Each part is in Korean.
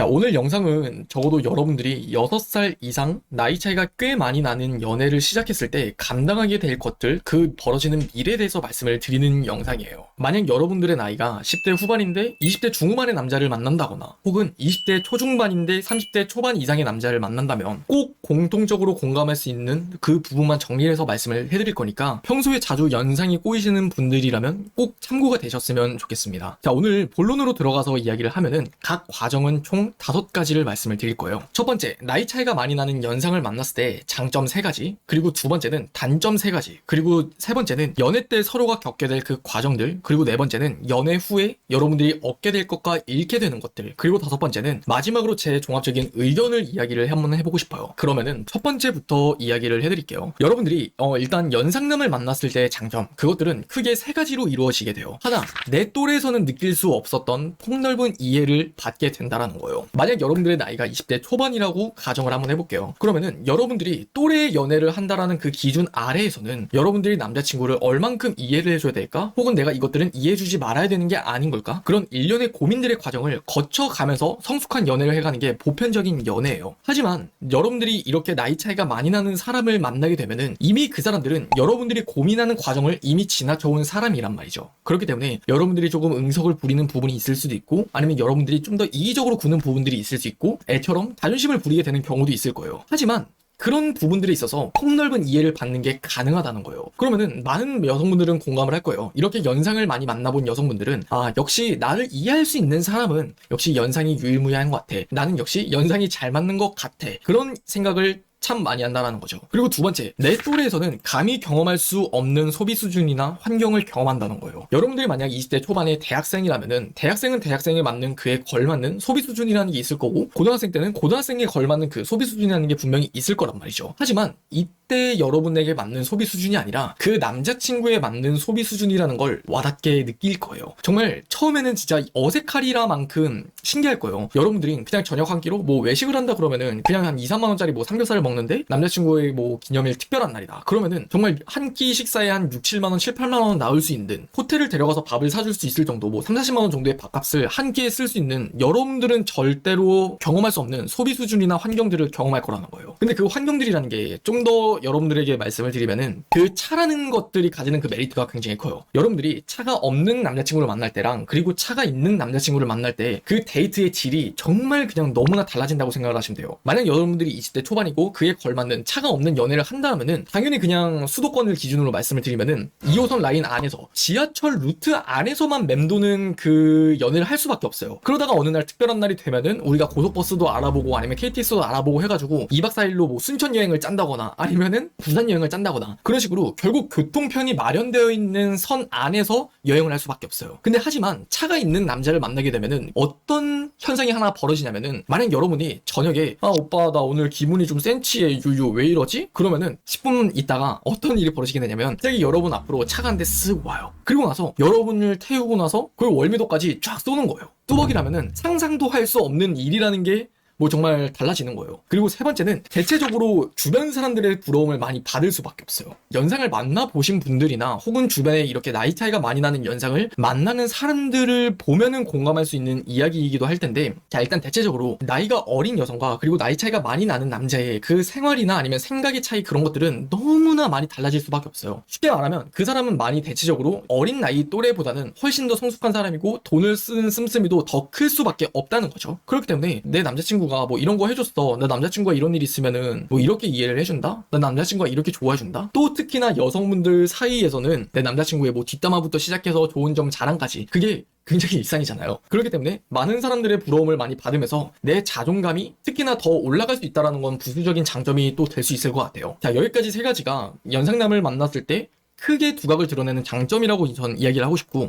자, 오늘 영상은 적어도 여러분들이 6살 이상 나이 차이가 꽤 많이 나는 연애를 시작했을 때 감당하게 될 것들, 그 벌어지는 미래에 대해서 말씀을 드리는 영상이에요. 만약 여러분들의 나이가 10대 후반인데 20대 중후반의 남자를 만난다거나 혹은 20대 초중반인데 30대 초반 이상의 남자를 만난다면 꼭 공통적으로 공감할 수 있는 그 부분만 정리해서 말씀을 해드릴 거니까 평소에 자주 연상이 꼬이시는 분들이라면 꼭 참고가 되셨으면 좋겠습니다. 자, 오늘 본론으로 들어가서 이야기를 하면은 각 과정은 총 다섯 가지를 말씀을 드릴 거예요. 첫 번째, 나이 차이가 많이 나는 연상을 만났을 때 장점 세 가지, 그리고 두 번째는 단점 세 가지, 그리고 세 번째는 연애 때 서로가 겪게 될 그 과정들, 그리고 네 번째는 연애 후에 여러분들이 얻게 될 것과 잃게 되는 것들, 그리고 다섯 번째는 마지막으로 제 종합적인 의견을 이야기를 한번 해보고 싶어요. 그러면은 첫 번째부터 이야기를 해드릴게요. 여러분들이 어, 일단 연상남을 만났을 때의 장점, 그것들은 크게 세 가지로 이루어지게 돼요. 하나, 내 또래에서는 느낄 수 없었던 폭넓은 이해를 받게 된다라는 거예요. 만약 여러분들의 나이가 20대 초반이라고 가정을 한번 해볼게요. 그러면은 여러분들이 또래의 연애를 한다라는 그 기준 아래에서는 여러분들이 남자친구를 얼만큼 이해를 해줘야 될까? 혹은 내가 이것들은 이해해주지 말아야 되는 게 아닌 걸까? 그런 일련의 고민들의 과정을 거쳐가면서 성숙한 연애를 해가는 게 보편적인 연애예요. 하지만 여러분들이 이렇게 나이 차이가 많이 나는 사람을 만나게 되면은 이미 그 사람들은 여러분들이 고민하는 과정을 이미 지나쳐온 사람이란 말이죠. 그렇기 때문에 여러분들이 조금 응석을 부리는 부분이 있을 수도 있고 아니면 여러분들이 좀 더 이의적으로 구는 부분들이 있을 수 있고 애처럼 자존심을 부리게 되는 경우도 있을 거예요. 하지만 그런 부분들에 있어서 폭넓은 이해를 받는 게 가능하다는 거예요. 그러면은 많은 여성분들은 공감을 할 거예요. 이렇게 연상을 많이 만나본 여성분들은 아 역시 나를 이해할 수 있는 사람은 역시 연상이 유일무이한 것 같아. 나는 역시 연상이 잘 맞는 것 같아. 그런 생각을 참 많이 한다라는 거죠. 그리고 두 번째, 내 또래에서는 감히 경험할 수 없는 소비 수준이나 환경을 경험한다는 거예요. 여러분들이 만약 20대 초반의 대학생이라면은 대학생은 대학생에 맞는 그에 걸맞는 소비 수준이라는 게 있을 거고 고등학생 때는 고등학생에 걸맞는 그 소비 수준이라는 게 분명히 있을 거란 말이죠. 하지만 이 때 여러분에게 맞는 소비 수준이 아니라 그 남자친구에 맞는 소비 수준이라는 걸 와닿게 느낄 거예요. 정말 처음에는 진짜 어색하리라만큼 신기할 거예요. 여러분들이 그냥 저녁 한 끼로 뭐 외식을 한다 그러면은 그냥 한 2, 3만 원짜리 뭐 삼겹살을 먹는데 남자친구의 뭐 기념일 특별한 날이다. 그러면은 정말 한 끼 식사에 한 6, 7만 원, 7, 8만 원 나올 수 있는 호텔을 데려가서 밥을 사줄 수 있을 정도 뭐 3, 40만 원 정도의 밥값을 한 끼에 쓸 수 있는 여러분들은 절대로 경험할 수 없는 소비 수준이나 환경들을 경험할 거라는 거예요. 근데 그 환경들이라는 게 좀 더 여러분들에게 말씀을 드리면은 그 차라는 것들이 가지는 그 메리트가 굉장히 커요. 여러분들이 차가 없는 남자친구를 만날 때랑 그리고 차가 있는 남자친구를 만날 때 그 데이트의 질이 정말 그냥 너무나 달라진다고 생각을 하시면 돼요. 만약 여러분들이 20대 초반이고 그에 걸맞는 차가 없는 연애를 한다면은 당연히 그냥 수도권을 기준으로 말씀을 드리면은 2호선 라인 안에서 지하철 루트 안에서만 맴도는 그 연애를 할 수밖에 없어요. 그러다가 어느 날 특별한 날이 되면은 우리가 고속버스도 알아보고 아니면 KTX도 알아보고 해가지고 2박 4일로 뭐 순천 여행을 짠다거나 아니면 은 부산 여행을 짠다거나 그런 식으로 결국 교통편이 마련되어 있는 선 안에서 여행을 할 수밖에 없어요. 근데 하지만 차가 있는 남자를 만나게 되면은 어떤 현상이 하나 벌어지냐면은 만약 여러분이 저녁에 아 오빠 나 오늘 기분이 좀 센치해 유유 왜 이러지? 그러면은 10분 있다가 어떤 일이 벌어지게 되냐면 갑자기 여러분 앞으로 차가 한 대 쓱 와요. 그리고 나서 여러분을 태우고 나서 그걸 월미도까지 쫙 쏘는 거예요. 뚜벅이라면은 상상도 할 수 없는 일이라는 게 뭐 정말 달라지는 거예요. 그리고 세 번째는 대체적으로 주변 사람들의 부러움을 많이 받을 수밖에 없어요. 연상을 만나 보신 분들이나 혹은 주변에 이렇게 나이 차이가 많이 나는 연상을 만나는 사람들을 보면은 공감할 수 있는 이야기이기도 할 텐데 자 일단 대체적으로 나이가 어린 여성과 그리고 나이 차이가 많이 나는 남자의 그 생활이나 아니면 생각의 차이 그런 것들은 너무나 많이 달라질 수밖에 없어요. 쉽게 말하면 그 사람은 많이 대체적으로 어린 나이 또래보다는 훨씬 더 성숙한 사람이고 돈을 쓰는 씀씀이도 더 클 수밖에 없다는 거죠. 그렇기 때문에 내 남자친구가 뭐 이런 거 해줬어. 나 남자친구가 이런 일 있으면은 뭐 이렇게 이해를 해준다? 나 남자친구가 이렇게 좋아해준다? 또 특히나 여성분들 사이에서는 내 남자친구의 뭐 뒷담화부터 시작해서 좋은 점 자랑까지 그게 굉장히 일상이잖아요. 그렇기 때문에 많은 사람들의 부러움을 많이 받으면서 내 자존감이 특히나 더 올라갈 수 있다는 건 부수적인 장점이 또 될 수 있을 것 같아요. 자, 여기까지 세 가지가 연상남을 만났을 때 크게 두각을 드러내는 장점이라고 전 이야기를 하고 싶고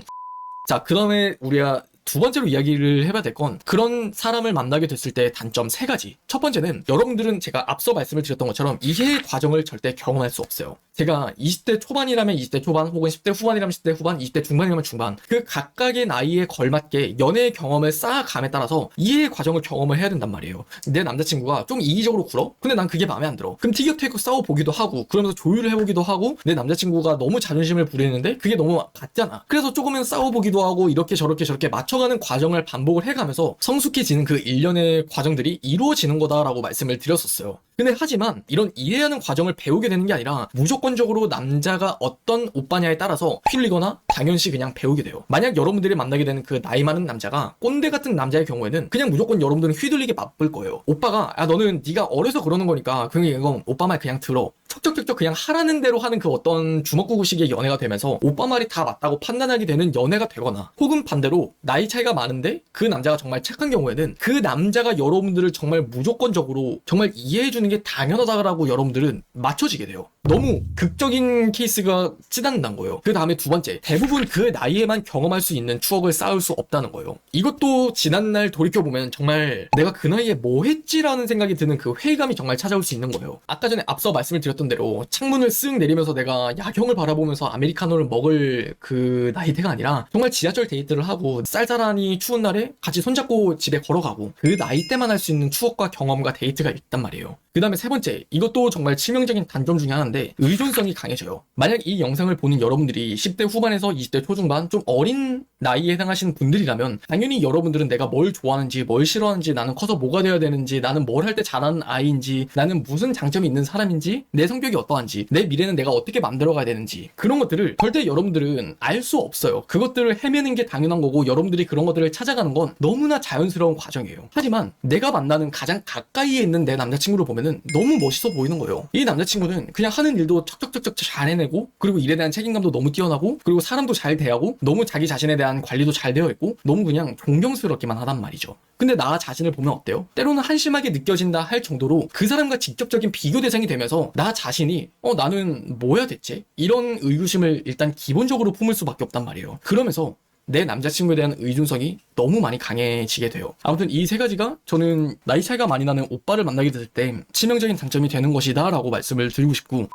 자, 그 다음에 우리가 두 번째로 이야기를 해봐야 될 건 그런 사람을 만나게 됐을 때 단점 세 가지. 첫 번째는 여러분들은 제가 앞서 말씀을 드렸던 것처럼 이해의 과정을 절대 경험할 수 없어요. 제가 20대 초반이라면 20대 초반 혹은 10대 후반이라면 10대 후반, 20대 중반이라면 중반 그 각각의 나이에 걸맞게 연애의 경험을 쌓아감에 따라서 이해의 과정을 경험을 해야 된단 말이에요. 내 남자친구가 좀 이기적으로 굴어? 근데 난 그게 마음에 안 들어. 그럼 티격태격 싸워보기도 하고 그러면서 조율을 해보기도 하고 내 남자친구가 너무 자존심을 부리는데 그게 너무 같잖아. 그래서 조금은 싸워보기도 하고 이렇게 저렇게 저렇게 맞춰 맞춰가는 과정을 반복을 해가면서 성숙해지는 그 일련의 과정들이 이루어지는 거다라고 말씀을 드렸었어요. 근데 하지만 이런 이해하는 과정을 배우게 되는 게 아니라 무조건적으로 남자가 어떤 오빠냐에 따라서 휘둘리거나 당연시 그냥 배우게 돼요. 만약 여러분들이 만나게 되는 그 나이 많은 남자가 꼰대 같은 남자의 경우에는 그냥 무조건 여러분들은 휘둘리게 바쁠 거예요. 오빠가 야 너는 네가 어려서 그러는 거니까 그냥 이건 오빠 말 그냥 들어. 척척척척 그냥 하라는 대로 하는 그 어떤 주먹구구식의 연애가 되면서 오빠 말이 다 맞다고 판단하게 되는 연애가 되거나 혹은 반대로 나이 차이가 많은데 그 남자가 정말 착한 경우에는 그 남자가 여러분들을 정말 무조건적으로 정말 이해해주는 게 당연하다라고 여러분들은 맞춰지게 돼요. 너무 극적인 케이스가 찌닫는다는 거예요. 그 다음에 두 번째, 대부분 그 나이에만 경험할 수 있는 추억을 쌓을 수 없다는 거예요. 이것도 지난날 돌이켜보면 정말 내가 그 나이에 뭐 했지라는 생각이 드는 그 회의감이 정말 찾아올 수 있는 거예요. 아까 전에 앞서 말씀을 드렸던 대로 창문을 쓱 내리면서 내가 야경을 바라보면서 아메리카노를 먹을 그 나이대가 아니라 정말 지하철 데이트를 하고 쌀쌀하니 추운 날에 같이 손잡고 집에 걸어가고 그 나이 때만 할 수 있는 추억과 경험과 데이트가 있단 말이에요. 그 다음에 세 번째, 이것도 정말 치명적인 단점 중에 하나인데 의존성이 강해져요. 만약 이 영상을 보는 여러분들이 10대 후반에서 20대 초중반 좀 어린 나이에 해당하시는 분들이라면 당연히 여러분들은 내가 뭘 좋아하는지 뭘 싫어하는지 나는 커서 뭐가 되어야 되는지 나는 뭘 할 때 잘하는 아이인지 나는 무슨 장점이 있는 사람인지 내 성격이 어떠한지 내 미래는 내가 어떻게 만들어가야 되는지 그런 것들을 절대 여러분들은 알 수 없어요. 그것들을 헤매는 게 당연한 거고 여러분들이 그런 것들을 찾아가는 건 너무나 자연스러운 과정이에요. 하지만 내가 만나는 가장 가까이에 있는 내 남자친구를 보면은 너무 멋있어 보이는 거예요. 이 남자친구는 그냥 하는 일도 척척척척 잘 해내고 그리고 일에 대한 책임감도 너무 뛰어나고 그리고 사람도 잘 대하고 너무 자기 자신에 대한 관리도 잘 되어 있고 너무 그냥 존경스럽기만 하단 말이죠. 근데 나 자신을 보면 어때요? 때로는 한심하게 느껴진다 할 정도로 그 사람과 직접적인 비교 대상이 되면서 나 자신이 어 나는 뭐야 대체? 이런 의구심을 일단 기본적으로 품을 수밖에 없단 말이에요. 그러면서 내 남자친구에 대한 의존성이 너무 많이 강해지게 돼요. 아무튼 이 세 가지가 저는 나이 차이가 많이 나는 오빠를 만나게 될때 치명적인 단점이 되는 것이다 라고 말씀을 드리고 싶고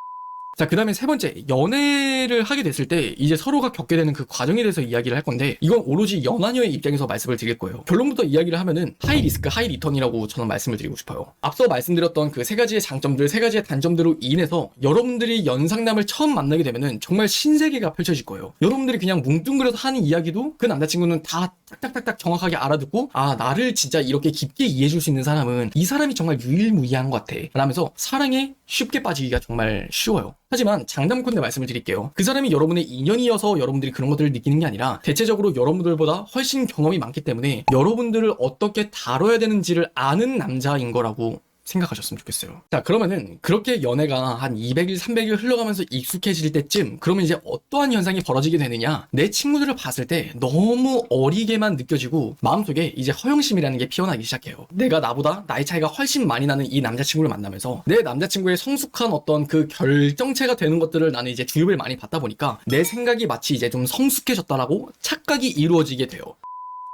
자, 그 다음에 세 번째, 연애를 하게 됐을 때 이제 서로가 겪게 되는 그 과정에 대해서 이야기를 할 건데 이건 오로지 연하녀의 입장에서 말씀을 드릴 거예요. 결론부터 이야기를 하면은 하이 리스크, 하이 리턴이라고 저는 말씀을 드리고 싶어요. 앞서 말씀드렸던 그 세 가지의 장점들, 세 가지의 단점들로 인해서 여러분들이 연상남을 처음 만나게 되면은 정말 신세계가 펼쳐질 거예요. 여러분들이 그냥 뭉뚱그려서 하는 이야기도 그 남자친구는 다 딱딱딱딱 정확하게 알아듣고 아, 나를 진짜 이렇게 깊게 이해해줄 수 있는 사람은 이 사람이 정말 유일무이한 것 같아. 라면서 사랑에 쉽게 빠지기가 정말 쉬워요. 하지만 장담컨대 말씀을 드릴게요. 그 사람이 여러분의 인연이어서 여러분들이 그런 것들을 느끼는 게 아니라 대체적으로 여러분들보다 훨씬 경험이 많기 때문에 여러분들을 어떻게 다뤄야 되는지를 아는 남자인 거라고 생각하셨으면 좋겠어요. 자, 그러면은 그렇게 연애가 한 200일, 300일 흘러가면서 익숙해질 때쯤 그러면 이제 어떠한 현상이 벌어지게 되느냐? 내 친구들을 봤을 때 너무 어리게만 느껴지고 마음속에 이제 허영심이라는 게 피어나기 시작해요. 내가 나보다 나이 차이가 훨씬 많이 나는 이 남자친구를 만나면서 내 남자친구의 성숙한 어떤 그 결정체가 되는 것들을 나는 이제 주입을 많이 받다 보니까 내 생각이 마치 이제 좀 성숙해졌다라고 착각이 이루어지게 돼요.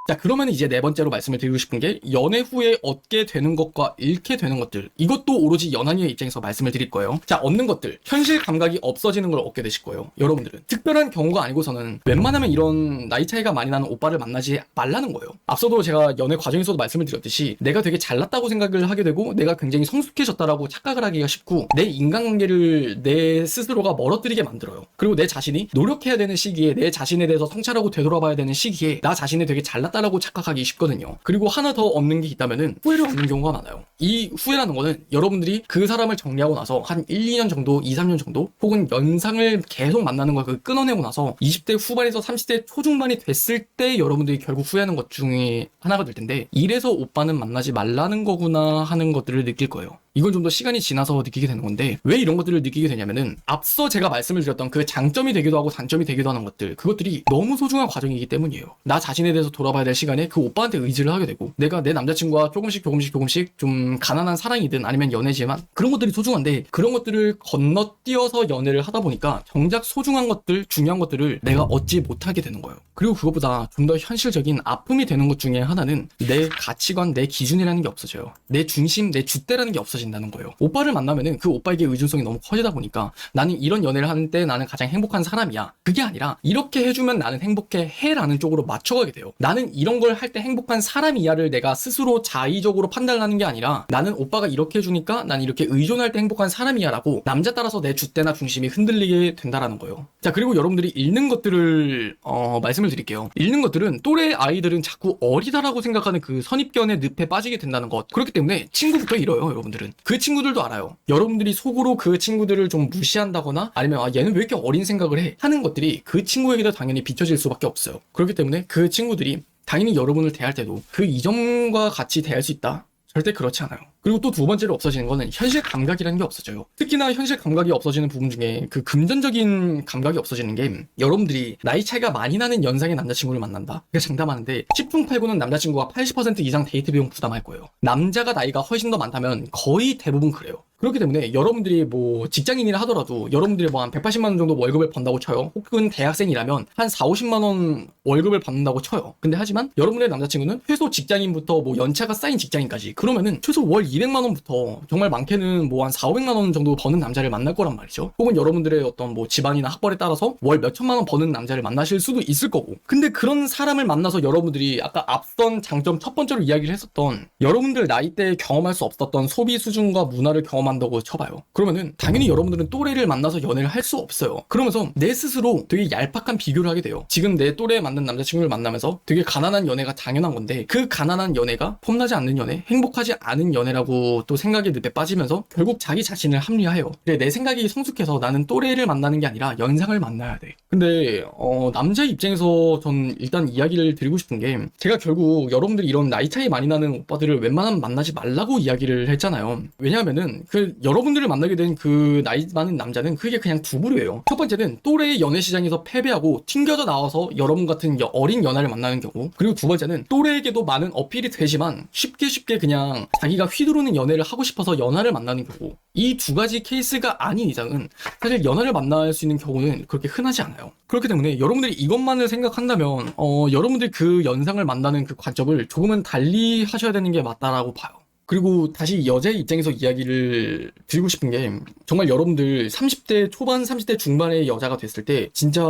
자, 그러면 이제 네 번째로 말씀을 드리고 싶은 게 연애 후에 얻게 되는 것과 잃게 되는 것들. 이것도 오로지 연하니의 입장에서 말씀을 드릴 거예요. 자, 얻는 것들. 현실 감각이 없어지는 걸 얻게 되실 거예요. 여러분들은. 특별한 경우가 아니고서는 웬만하면 이런 나이 차이가 많이 나는 오빠를 만나지 말라는 거예요. 앞서도 제가 연애 과정에서도 말씀을 드렸듯이 내가 되게 잘났다고 생각을 하게 되고 내가 굉장히 성숙해졌다라고 착각을 하기가 쉽고 내 인간관계를 내 스스로가 멀어뜨리게 만들어요. 그리고 내 자신이 노력해야 되는 시기에 내 자신에 대해서 성찰하고 되돌아봐야 되는 시기에 나 자신이 되게 잘났 다라고 착각하기 쉽거든요. 그리고 하나 더 얻는 게 있다면은 후회를 얻는 경우가 많아요. 이 후회라는 거는 여러분들이 그 사람을 정리하고 나서 한 1, 2년 정도, 2, 3년 정도 혹은 연상을 계속 만나는 걸그 끊어내고 나서 20대 후반에서 30대 초중반이 됐을 때 여러분들이 결국 후회하는 것 중에 하나가 될 텐데 이래서 오빠는 만나지 말라는 거구나 하는 것들을 느낄 거예요. 이건 좀 더 시간이 지나서 느끼게 되는 건데 왜 이런 것들을 느끼게 되냐면은 앞서 제가 말씀을 드렸던 그 장점이 되기도 하고 단점이 되기도 하는 것들 그것들이 너무 소중한 과정이기 때문이에요. 나 자신에 대해서 돌아봐야 될 시간에 그 오빠한테 의지를 하게 되고 내가 내 남자친구와 조금씩 조금씩 조금씩 좀 가난한 사랑이든 아니면 연애지만 그런 것들이 소중한데 그런 것들을 건너뛰어서 연애를 하다 보니까 정작 소중한 것들 중요한 것들을 내가 얻지 못하게 되는 거예요. 그리고 그것보다 좀 더 현실적인 아픔이 되는 것 중에 하나는 내 가치관 내 기준이라는 게 없어져요. 내 중심 내 줏대라는 게 없어지게 없어진다는 거예요. 오빠를 만나면은 그 오빠에게 의존성이 너무 커지다 보니까 나는 이런 연애를 하는데 나는 가장 행복한 사람이야. 그게 아니라 이렇게 해주면 나는 행복해 해라는 쪽으로 맞춰가게 돼요. 나는 이런 걸 할 때 행복한 사람이야를 내가 스스로 자의적으로 판단하는 게 아니라 나는 오빠가 이렇게 해주니까 나는 이렇게 의존할 때 행복한 사람이야라고 남자 따라서 내 주대나 중심이 흔들리게 된다라는 거예요. 자 그리고 여러분들이 읽는 것들을 어, 말씀을 드릴게요. 읽는 것들은 또래 아이들은 자꾸 어리다라고 생각하는 그 선입견의 늪에 빠지게 된다는 것. 그렇기 때문에 친구부터 이뤄요, 여러분들은. 그 친구들도 알아요. 여러분들이 속으로 그 친구들을 좀 무시한다거나 아니면 아 얘는 왜 이렇게 어린 생각을 해 하는 것들이 그 친구에게도 당연히 비춰질 수밖에 없어요. 그렇기 때문에 그 친구들이 당연히 여러분을 대할 때도 그 이점과 같이 대할 수 있다. 절대 그렇지 않아요. 그리고 또 두 번째로 없어지는 거는 현실 감각이라는 게 없어져요. 특히나 현실 감각이 없어지는 부분 중에 그 금전적인 감각이 없어지는 게 여러분들이 나이 차이가 많이 나는 연상의 남자친구를 만난다. 그러니까 장담하는데 10중 8구는 남자친구가 80% 이상 데이트 비용 부담할 거예요. 남자가 나이가 훨씬 더 많다면 거의 대부분 그래요. 그렇기 때문에 여러분들이 뭐 직장인이라 하더라도 여러분들이 뭐 한 180만 원 정도 월급을 번다고 쳐요. 혹은 대학생이라면 한 4, 50만 원 월급을 받는다고 쳐요. 근데 하지만 여러분의 남자친구는 최소 직장인부터 뭐 연차가 쌓인 직장인까지 그러면은 최소 월 200만 원부터 정말 많게는 뭐 한 4, 500만 원 정도 버는 남자를 만날 거란 말이죠. 혹은 여러분들의 어떤 뭐 집안이나 학벌에 따라서 월 몇천만 원 버는 남자를 만나실 수도 있을 거고. 근데 그런 사람을 만나서 여러분들이 아까 앞선 장점 첫 번째로 이야기를 했었던 여러분들 나이 때 경험할 수 없었던 소비 수준과 문화를 경험한 다고 쳐봐요. 그러면은 당연히 여러분들은 또래를 만나서 연애를 할 수 없어요. 그러면서 내 스스로 되게 얄팍한 비교를 하게 돼요. 지금 내 또래에 맞는 남자친구를 만나면서 되게 가난한 연애가 당연한 건데 그 가난한 연애가 폼나지 않는 연애, 행복하지 않은 연애라고 또 생각의 늪에 빠지면서 결국 자기 자신을 합리화해요. 근데 내 생각이 성숙해서 나는 또래를 만나는 게 아니라 연상을 만나야 돼. 근데 어, 남자 입장에서 전 일단 이야기를 드리고 싶은 게 제가 결국 여러분들이 이런 나이 차이 많이 나는 오빠들을 웬만하면 만나지 말라고 이야기를 했잖아요. 왜냐하면은 그 여러분들을 만나게 된 그 나이 많은 남자는 그게 그냥 두 부류예요. 첫 번째는 또래의 연애 시장에서 패배하고 튕겨져 나와서 여러분 같은 여- 어린 연하를 만나는 경우. 그리고 두 번째는 또래에게도 많은 어필이 되지만 쉽게 쉽게 그냥 자기가 휘두르는 연애를 하고 싶어서 연하를 만나는 경우. 이 두 가지 케이스가 아닌 이상은 사실 연하를 만날 수 있는 경우는 그렇게 흔하지 않아요. 그렇기 때문에 여러분들이 이것만을 생각한다면 어, 여러분들 그 연상을 만나는 그 관점을 조금은 달리 하셔야 되는 게 맞다라고 봐요. 그리고 다시 여자의 입장에서 이야기를 드리고 싶은 게 정말 여러분들 30대 초반 30대 중반의 여자가 됐을 때 진짜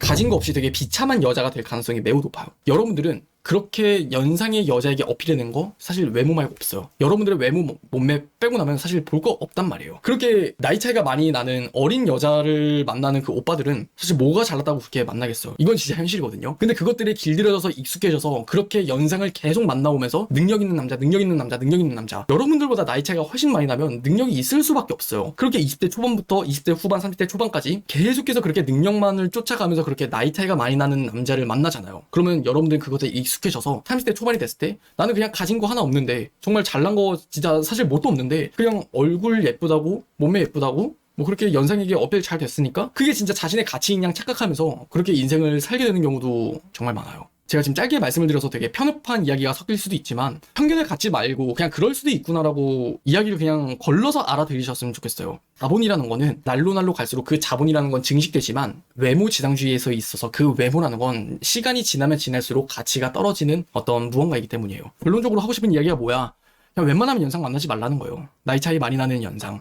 가진 거 없이 되게 비참한 여자가 될 가능성이 매우 높아요. 여러분들은 그렇게 연상의 여자에게 어필해낸 거 사실 외모 말고 없어요. 여러분들의 외모 몸매 빼고 나면 사실 볼 거 없단 말이에요. 그렇게 나이 차이가 많이 나는 어린 여자를 만나는 그 오빠들은 사실 뭐가 잘났다고 그렇게 만나겠어요. 이건 진짜 현실이거든요. 근데 그것들에 길들여져서 익숙해져서 그렇게 연상을 계속 만나오면서 능력 있는 남자, 능력 있는 남자, 능력 있는 남자. 여러분들보다 나이 차이가 훨씬 많이 나면 능력이 있을 수밖에 없어요. 그렇게 20대 초반부터 20대 후반, 30대 초반까지 계속해서 그렇게 능력만을 쫓아가면서 그렇게 나이 차이가 많이 나는 남자를 만나잖아요. 그러면 여러분들 그것에 익숙 해져서 30대 초반이 됐을 때 나는 그냥 가진 거 하나 없는데 정말 잘난 거 진짜 사실 뭣도 없는데 그냥 얼굴 예쁘다고 몸매 예쁘다고 뭐 그렇게 연상에게 어필 잘 됐으니까 그게 진짜 자신의 가치인 양 착각하면서 그렇게 인생을 살게 되는 경우도 정말 많아요. 제가 지금 짧게 말씀을 드려서 되게 편협한 이야기가 섞일 수도 있지만 편견을 갖지 말고 그냥 그럴 수도 있구나라고 이야기를 그냥 걸러서 알아들으셨으면 좋겠어요. 자본이라는 거는 날로 날로 갈수록 그 자본이라는 건 증식되지만 외모 지상주의에서 있어서 그 외모라는 건 시간이 지나면 지날수록 가치가 떨어지는 어떤 무언가이기 때문이에요. 결론적으로 하고 싶은 이야기가 뭐야? 그냥 웬만하면 연상 만나지 말라는 거예요. 나이 차이 많이 나는 연상.